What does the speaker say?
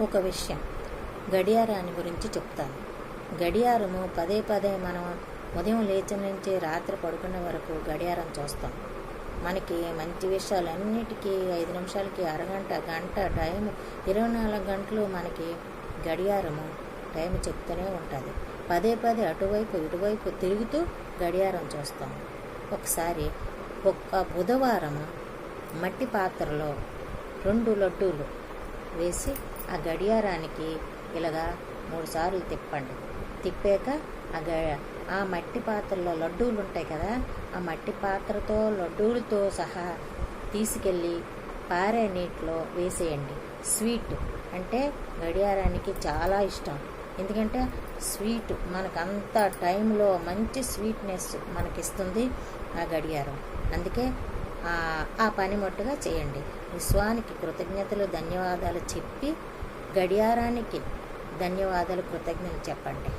ఒక విషయం. గడియారాన్ని గురించి చెప్తాను. గడియారము పదే పదే మనం ఉదయం లేచిన నుంచి రాత్రి పడుకునే వరకు గడియారం చూస్తాం. మనకి మంచి విషయాలన్నిటికీ ఐదు నిమిషాలకి అరగంట గంట టైం ఇరవై నాలుగు గంటలు మనకి గడియారము టైం చెప్తూనే ఉంటుంది. పదే పదే అటువైపు ఇటువైపు తిరుగుతూ గడియారం చూస్తాం. ఒకసారి ఒక్క బుధవారం మట్టి పాత్రలో రెండు లడ్డూలు వేసి ఆ గడియారానికి ఇలాగా మూడు సార్లు తిప్పండి. తిప్పాక ఆ గ ఆ మట్టి పాత్రలో లడ్డూలు ఉంటాయి కదా ఆ మట్టి పాత్రతో లడ్డూలతో సహా తీసుకెళ్ళి పారే నీటిలో వేసేయండి. స్వీట్ అంటే గడియారానికి చాలా ఇష్టం. ఎందుకంటే స్వీట్ మనకు అంత టైంలో మంచి స్వీట్నెస్ మనకిస్తుంది ఆ గడియారం. అందుకే ఆ పని మట్టుగా చేయండి. విశ్వానికి కృతజ్ఞతలు ధన్యవాదాలు చెప్పి గడియారానికి ధన్యవాదాలు కృతజ్ఞతలు చెప్పండి.